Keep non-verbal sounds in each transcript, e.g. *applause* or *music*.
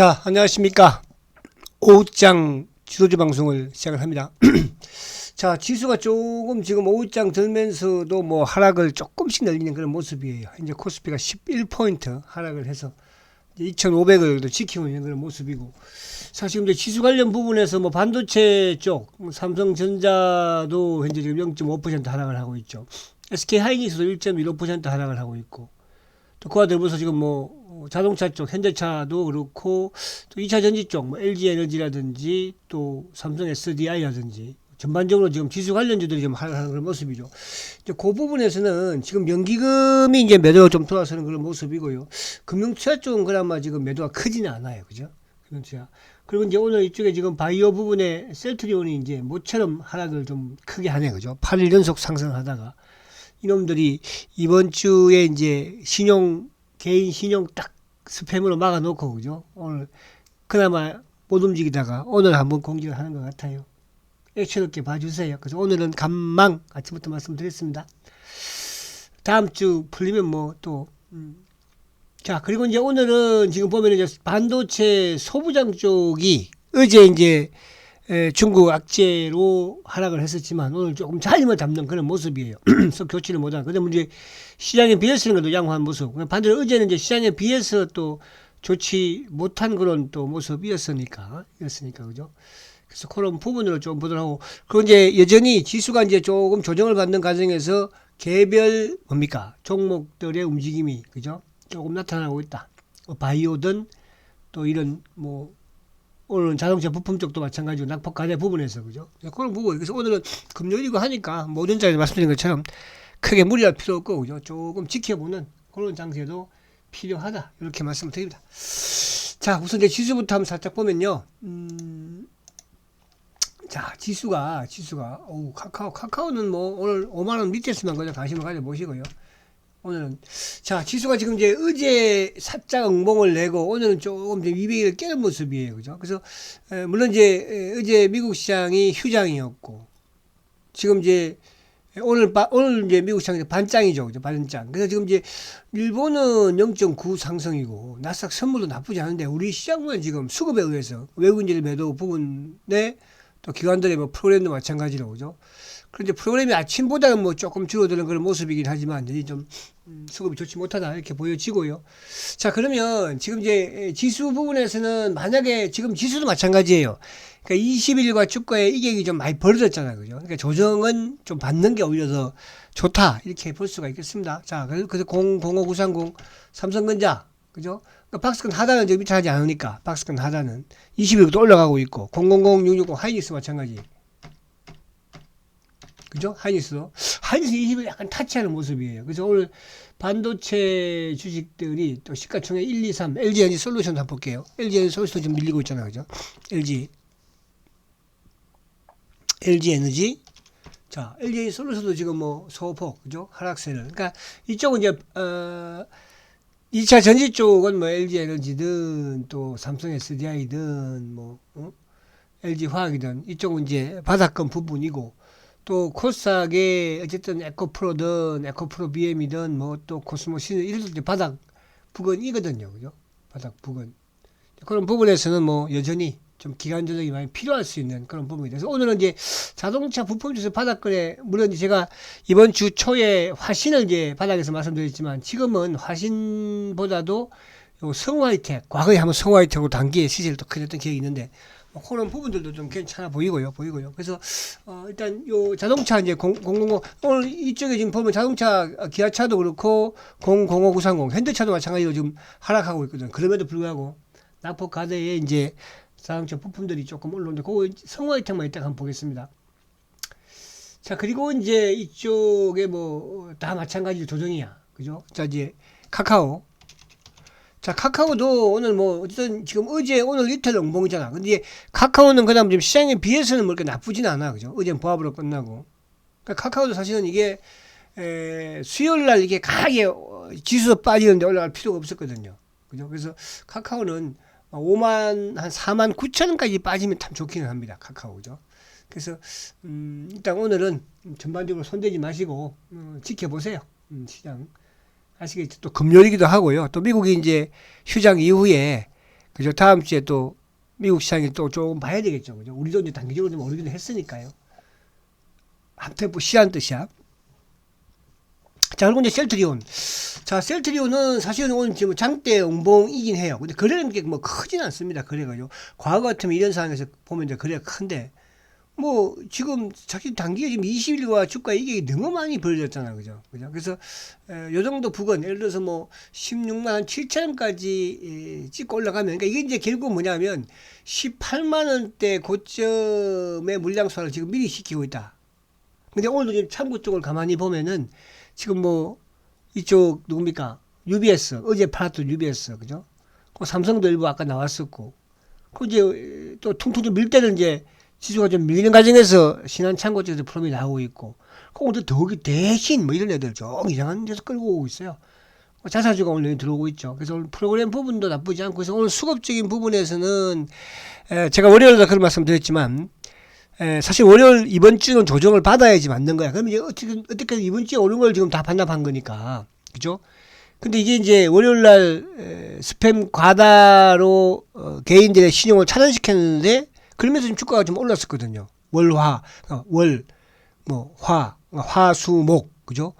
자, 안녕하십니까. 오후장 지도주 방송을 시작을 합니다. *clears throat* 자, 지수가 조금 지금 오후장 들면서도 뭐 하락을 조금씩 늘리는 그런 모습이에요. 이제 코스피가 11포인트 하락을 해서 2,500을 지키고 있는 그런 모습이고. 사실 이제 지수 관련 부분에서 뭐 반도체 쪽, 뭐 삼성전자도 현재 지금 0.5% 하락을 하고 있죠. SK 하이닉스도 1.15% 하락을 하고 있고. 또 그와 더불어서 지금 뭐 어, 자동차 쪽 현대차도 그렇고 또 2차 전지 쪽 뭐 LG 에너지라든지 또 삼성 SDI라든지 전반적으로 지금 지수 관련주들이 좀 하락하는 그런 모습이죠. 이제 그 부분에서는 지금 연기금이 이제 매도가 좀 돌아서는 그런 모습이고요. 금융투자 쪽은 그나마 지금 매도가 크지는 않아요. 그죠? 금융투자. 그리고 이제 오늘 이쪽에 지금 바이오 부분에 셀트리온이 이제 모처럼 하락을 좀 크게 하네. 그죠? 8일 연속 상승하다가 이놈들이 이번 주에 이제 신용 개인 신용 딱 스팸으로 막아놓고 그죠? 오늘 그나마 못 움직이다가 오늘 한번 공격을 하는 것 같아요. 액션 있게 봐주세요. 그래서 오늘은 간망 아침부터 말씀드렸습니다. 다음 주 풀리면 뭐또 음. 자, 그리고 이제 오늘은 지금 보면 이제 반도체 소부장 쪽이 어제 이제 에, 중국 악재로 하락을 했었지만 오늘 조금 자림을 잡는 그런 모습이에요. *clears throat* 그래서 교치를 못한. 근데 문제 시장에 비해서는 그래도 양호한 모습. 반대로 어제는 이제 시장에 비해서 또 좋지 못한 그런 또 모습이었으니까, 이었으니까, 그죠? 그래서 그런 부분으로 좀 보도록 하고. 그리고 이제 여전히 지수가 이제 조금 조정을 받는 과정에서 개별 뭡니까? 종목들의 움직임이, 그죠? 조금 나타나고 있다. 뭐 바이오든 또 이런 뭐 오늘은 자동차 부품 쪽도 마찬가지고 낙폭 가대 부분에서 그죠? 그런 부분. 그래서 오늘은 금요일이고 하니까 모든 자리에 말씀드린 것처럼 크게 무리할 필요 없고 그죠? 조금 지켜보는 그런 장세도 필요하다 이렇게 말씀을 드립니다. 자 우선 이제 지수부터 한번 살짝 보면요. 음, 자 지수가 지수가 오 카카오 카카오는 뭐 오늘 5만 원 밑에서만 그냥 관심을 가져 보시고요. 오늘은 자 지수가 지금 이제 어제 살짝 응봉을 내고 오늘은 조금 이제 200을 깨는 모습이에요, 그죠? 그래서 에, 물론 이제 에, 어제 미국 시장이 휴장이었고 지금 이제 오늘 바, 오늘 이제 미국 시장이 반장이죠, 그죠? 반장. 그래서 지금 이제 일본은 0.9 상승이고 나스닥 선물도 나쁘지 않은데 우리 시장은 지금 수급에 의해서 외국인들 매도 부분에 또 기관들의 뭐 프로그램도 마찬가지로 그죠? 그런데 프로그램이 아침보다는 뭐 조금 줄어드는 그런 모습이긴 하지만 이제 좀 음, 수급이 좋지 못하다 이렇게 보여지고요. 자 그러면 지금 이제 지수 부분에서는 만약에 지금 지수도 마찬가지예요. 그러니까 20일과 주가의 이격이 좀 많이 벌어졌잖아요, 그죠? 그러니까 조정은 좀 받는 게 오히려 더 좋다 이렇게 볼 수가 있겠습니다. 자 그래서 005930 삼성전자 그죠? 그러니까 박스권 하단은 지금 밑에 하지 않으니까 박스권 하단은 20일도 올라가고 있고 000660 하이닉스 마찬가지. 그죠? 하이닉스도. 하이닉스 20을 약간 타치하는 모습이에요. 그래서 오늘 반도체 주식들이 또 시가총액 1, 2, 3, LG 에너지 솔루션 한번 볼게요. LG 에너지 솔루션도 지금 밀리고 있잖아요. 그죠? LG. LG 에너지. 자, LG 솔루션도 지금 뭐 소폭, 그죠? 하락세를. 그러니까 이쪽은 이제, 어, 2차 전지 쪽은 뭐 LG 에너지든 또 삼성 SDI든 뭐, 어? LG 화학이든 이쪽은 이제 바닥권 부분이고 또 코스닥의 어쨌든 에코프로든 에코프로 BM이든 뭐 또 코스모시는 데 바닥 부근이거든요. 그죠? 바닥 부근. 그런 부분에서는 뭐 여전히 좀 기간 조정이 많이 필요할 수 있는 그런 부분이 돼서 오늘은 이제 자동차 부품 주서 바닥권에 물론 제가 이번 주 초에 화신을 이제 바닥에서 말씀드렸지만 지금은 화신보다도 요 성화이텍 과거에 한번 성화이텍으로 단기에 시세를 또 크셨던 기억이 있는데 뭐 그런 부분들도 좀 괜찮아 보이고요, 보이고요. 그래서 어, 일단 요 자동차 이제 000 오늘 이쪽에 지금 보면 자동차 기아차도 그렇고 005930 현대차도 마찬가지로 지금 하락하고 있거든요. 그럼에도 불구하고 낙폭 가대에 이제 자동차 부품들이 조금 올라오는데 그거 성화이텍만 이따 한번 보겠습니다. 자 그리고 이제 이쪽에 뭐 다 마찬가지로 조정이야, 그죠? 자 이제 카카오 자, 카카오도 오늘 뭐, 어쨌든 지금 어제, 오늘 이틀 응봉이잖아. 근데 카카오는 그다음 지금 시장에 비해서는 뭐 그렇게 나쁘진 않아. 그죠? 어제는 보합으로 끝나고. 그러니까 카카오도 사실은 이게, 에, 수요일 날 이게 강하게 지수 빠지는데 올라갈 필요가 없었거든요. 그죠? 그래서 카카오는 5만, 한 4만 9천원까지 빠지면 참 좋기는 합니다. 카카오. 그죠? 그래서, 음, 일단 오늘은 전반적으로 손대지 마시고, 음, 지켜보세요. 음, 시장. 아시겠죠? 또 금요일이기도 하고요. 또 미국이 이제 휴장 이후에 그죠? 다음 주에 또 미국 시장이 또 조금 봐야 되겠죠. 그죠? 우리도 이제 단기적으로 좀 오르기는 했으니까요. 한테뭐 시한 뜻이야. 자, 그리고 이제 셀트리온. 자, 셀트리온은 사실은 오늘 지금 장대 응봉이긴 해요. 근데 거래는 게뭐 크진 않습니다. 거래가요. 과거 같으면 이런 상황에서 보면 이제 거래가 큰데, 뭐, 지금 자기 단기에 지금 20일과 주가 이게 너무 많이 벌어졌잖아. 그죠? 그죠? 그래서, 에, 요 정도 부근, 예를 들어서 뭐, 16만 7천 원까지 찍고 올라가면, 그러니까 이게 이제 결국 뭐냐면, 18만 원대 고점의 물량 소화를 지금 미리 시키고 있다. 근데 오늘도 지금 참고 쪽을 가만히 보면은, 지금 뭐 이쪽 누굽니까? UBS 어제 팔았던 UBS 그죠? 그 삼성도 일부 아까 나왔었고 그 이제 또 퉁퉁 좀밀 때는 이제 지수가 좀 밀리는 과정에서 신한 창고 쪽에서 프롬이 나오고 있고 그것도 더욱이 대신 뭐 이런 애들 좀 이상한 데서 끌고 오고 있어요. 뭐 자사주가 오늘 들어오고 있죠. 그래서 오늘 프로그램 부분도 나쁘지 않고 그래서 오늘 수급적인 부분에서는 에, 제가 월요일에 그런 말씀 드렸지만 에, 사실 월요일 이번 주는 조정을 받아야지 맞는 거야. 그러면 이제 어떻게 어떻게 이번 주에 오른 걸 지금 다 반납한 거니까, 그죠? 근데 이게 이제 월요일 날 에, 스팸 과다로 어, 개인들의 신용을 차단시켰는데 그러면서 지금 주가가 좀 올랐었거든요. 월화, 어, 월, 뭐 화, 화수목, 그죠?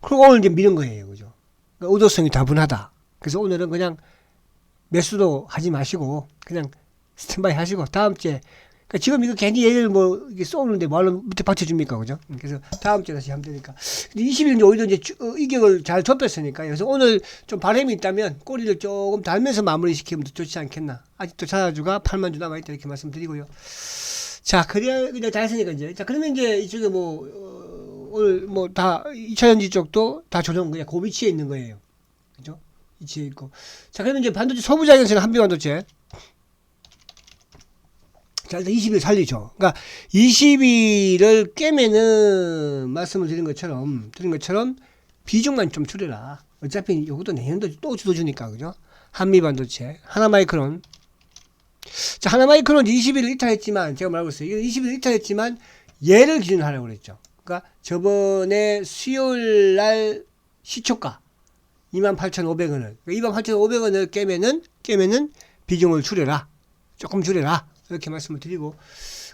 그리고 오늘 이제 미는 거예요, 그죠? 그러니까 의도성이 다분하다. 그래서 오늘은 그냥 매수도 하지 마시고 그냥 스탠바이 하시고 다음 주에 그러니까 지금 이거 괜히 얘를 뭐 이게 쏘는데 말로 밑에 받쳐줍니까, 그죠? 그래서 다음 주에 다시 하면 되니까. 근데 20일 이제 오히려 이제 주- 어, 이격을 잘 좁혔으니까. 그래서 오늘 좀 바람이 있다면 꼬리를 조금 달면서 마무리 시키면 더 좋지 않겠나. 아직도 자주가 8만 주 남아있다 이렇게 말씀드리고요. 자, 그래야 그냥 다 했으니까 이제. 자, 그러면 이제 이쪽에 뭐, 어, 오늘 뭐 다 2차 전지 쪽도 다 조정 그냥 그 위치에 있는 거예요. 그죠? 위치에 있고. 자, 그러면 이제 반도체 소부장에서는 한비 반도체. 자, 일단 20일 살리죠. 그러니까 20일을 깨면은 말씀을 드린 것처럼 드린 것처럼 비중만 좀 줄여라. 어차피 이것도 내년도 또 주도 주니까 그죠? 한미 반도체, 하나마이크론. 자, 하나마이크론 20일을 이탈했지만 제가 말하고 있어요. 이거 20일 이탈했지만 얘를 기준으로 하라고 그랬죠. 그러니까 저번에 수요일 날 시초가 28,500원을 28,500원을 깨면은 깨면은 비중을 줄여라. 조금 줄여라. 이렇게 말씀을 드리고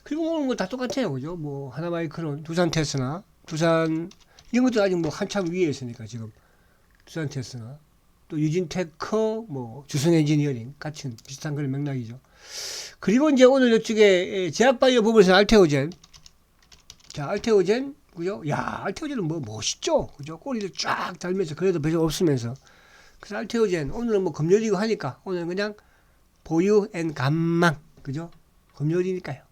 그리고 오늘 뭐 다 똑같아요. 그죠? 뭐 하나마이크론 두산 테스나 두산 이런 것도 아직 뭐 한참 위에 있으니까 지금. 두산 테스나. 또 유진테크 뭐 주성 엔지니어링 같은 비슷한 그런 맥락이죠. 그리고 이제 오늘 이쪽에 제약바이오 부분에서 알테오젠. 자 알테오젠 그죠? 야 알테오젠은 뭐 멋있죠? 그죠? 꼬리를 쫙 달면서 그래도 별로 없으면서. 그래서 알테오젠 오늘은 뭐 금요일이고 하니까 오늘 그냥 보유 앤 감망. 그죠 금요일이니까요.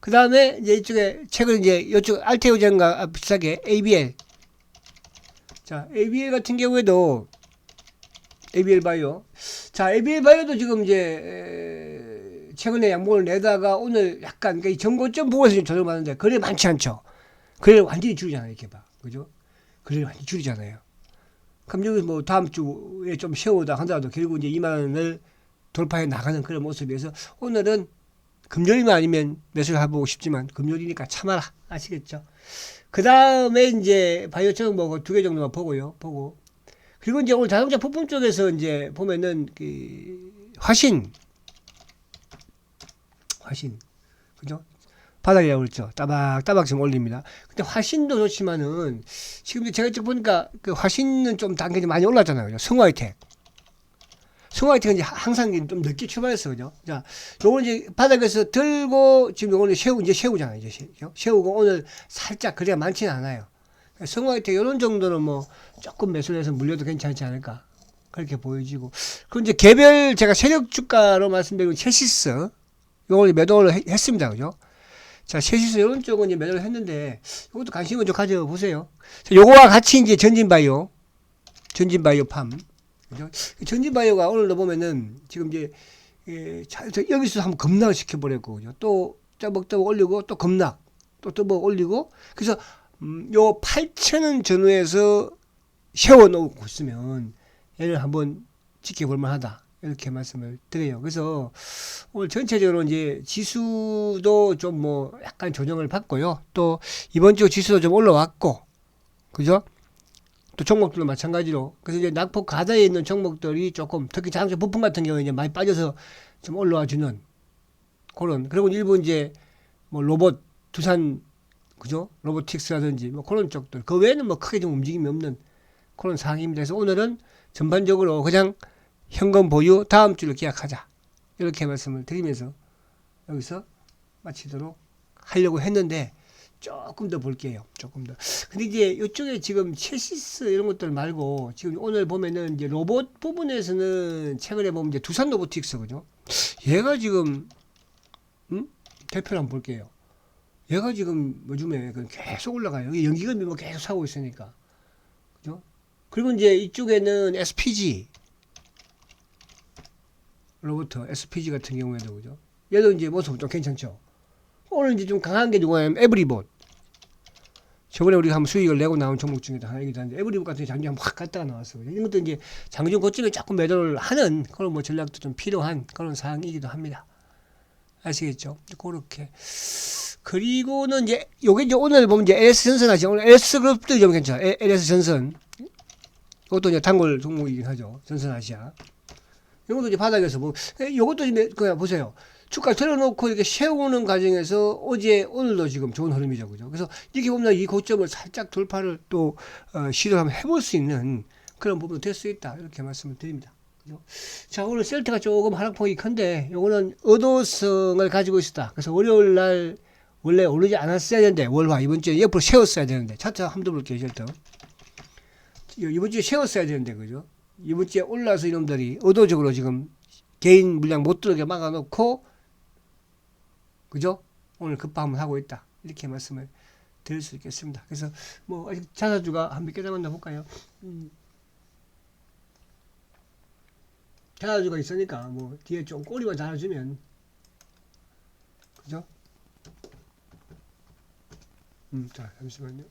그 다음에 이제 이쪽에 최근 이제 이쪽 알테오젠과 비슷하게 ABL. 자, ABL 같은 경우에도 ABL 바이오. 자, ABL 바이오도 지금 이제 에, 최근에 양봉을 내다가 오늘 약간 이 전고점 좀 조정받는데 거래 많지 않죠. 거래를 완전히 줄이잖아요, 이렇게 봐. 그죠? 거래를 완전히 줄이잖아요. 그럼 여기 뭐 다음 주에 좀 세우다 하더라도 결국 이제 2만 원을 돌파해 나가는 그런 모습이어서 오늘은 금요일만 아니면 매수를 해보고 싶지만 금요일이니까 참아라 아시겠죠? 그 다음에 이제 바이오처럼 보고 두 개 정도만 보고요 보고 그리고 이제 오늘 자동차 부품 쪽에서 이제 보면은 그 화신 화신 그죠? 바닥이라고 그랬죠. 따박따박 지금 올립니다. 근데 화신도 좋지만은 지금 제가 쭉 보니까 그 화신은 좀 단계가 많이 올랐잖아요. 그죠? 성화이텍. 성화이텍은 이제 항상 좀 늦게 출발했어. 그죠? 자, 요거 이제 바닥에서 들고 지금 요거는 세우, 이제 세우잖아요. 이제 세- 세우고 오늘 살짝 거래가 많지는 않아요. 성화이텍 요런 정도는 뭐 조금 매수를 해서 물려도 괜찮지 않을까. 그렇게 보여지고. 그리고 이제 개별 제가 세력 주가로 말씀드리고 체시스. 요걸 매도를 했- 했습니다. 그죠? 자, 셋이서 이런 쪽은 이제 매도를 했는데, 이것도 관심을 좀 가져보세요. 자, 요거와 같이 이제 전진바이오, 전진바이오 팜. 그죠? 전진바이오가 오늘도 보면은, 지금 이제, 예, 여기서 한번 급락을 시켜버렸고, 그죠? 또, 짜벅짜벅 올리고, 또 급락, 또 뜨벅 올리고, 그래서, 음, 요 8천원 전후에서 세워놓고 있으면, 얘를 한번 지켜볼 만 하다. 이렇게 말씀을 드려요. 그래서 오늘 전체적으로 이제 지수도 좀 뭐 약간 조정을 받고요. 또 이번 주 지수도 좀 올라왔고, 그죠? 또 종목들도 마찬가지로. 그래서 이제 낙폭 가다에 있는 종목들이 조금 특히 자동차 부품 같은 경우에 이제 많이 빠져서 좀 올라와 주는 그런. 그리고 일부 이제 뭐 로봇 두산 그죠? 로보틱스라든지 뭐 그런 쪽들. 그 외에는 뭐 크게 좀 움직임이 없는 그런 상황입니다. 그래서 오늘은 전반적으로 그냥 현금 보유 다음 주를 계약하자. 이렇게 말씀을 드리면서 여기서 마치도록 하려고 했는데 조금 더 볼게요. 조금 더. 근데 이제 이쪽에 지금 체시스 이런 것들 말고 지금 오늘 보면은 이제 로봇 부분에서는 최근에 보면 이제 두산 로보틱스 그죠? 얘가 지금 음? 대표를 한번 볼게요. 얘가 지금 요즘에 그 계속 올라가요. 연기금이 뭐 계속 사고 있으니까. 그죠? 그리고 이제 이쪽에는 SPG 로봇 SPG 같은 경우에도 그죠? 얘도 이제 모습 좀 괜찮죠. 오늘 이제 좀 강한 게 누구냐면 에브리봇. 저번에 우리가 한번 수익을 내고 나온 종목 중에도 하나이기도 한데 에브리봇 같은 게 장중 확 갔다가 나왔어요. 이런 것도 이제 장중 고점에 조금 매도를 하는 그런 뭐 전략도 좀 필요한 그런 사항이기도 합니다. 아시겠죠? 그렇게. 그리고는 이제 요게 이제 오늘 보면 이제 LS 전선 하죠. 오늘 LS 그룹도 좀 괜찮아. 요 LS 전선. 이것도 이제 단골 종목이긴 하죠. 전선 아시아. 이것도 이제 바닥에서 뭐 요것도 이제 그냥 보세요. 주가 들어놓고 이렇게 세우는 과정에서 어제 오늘도 지금 좋은 흐름이죠, 그죠? 그래서 이렇게 보면 이 고점을 살짝 돌파를 또 어, 시도를 한번 해볼 수 있는 그런 부분도 될 수 있다 이렇게 말씀을 드립니다. 그죠? 자 오늘 셀트가 조금 하락폭이 큰데 요거는 의도성을 가지고 있었다. 그래서 월요일 날 원래 오르지 않았어야 되는데 월화 이번 주에 옆으로 세웠어야 되는데 차트 한번 더 볼게요, 셀트. 이번 주에 세웠어야 되는데 그죠? 이번 주에 올라서 이놈들이 의도적으로 지금 개인 물량 못 들어오게 막아놓고 그죠? 오늘 급방을 하고 있다 이렇게 말씀을 드릴 수 있겠습니다. 그래서 뭐 아직 자사주가 한 몇 개 남았나 볼까요? 음. 자사주가 있으니까 뭐 뒤에 좀 꼬리만 달아주면 그죠? 음, 자 잠시만요.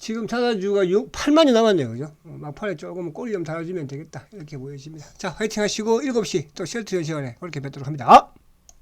지금 자사주가 6, 8만이 남았네요. 그죠? 어, 막판에 조금 꼬리 좀 달아주면 되겠다. 이렇게 보여집니다. 자, 화이팅 하시고 7시 또연 시간에 그렇게 뵙도록 합니다.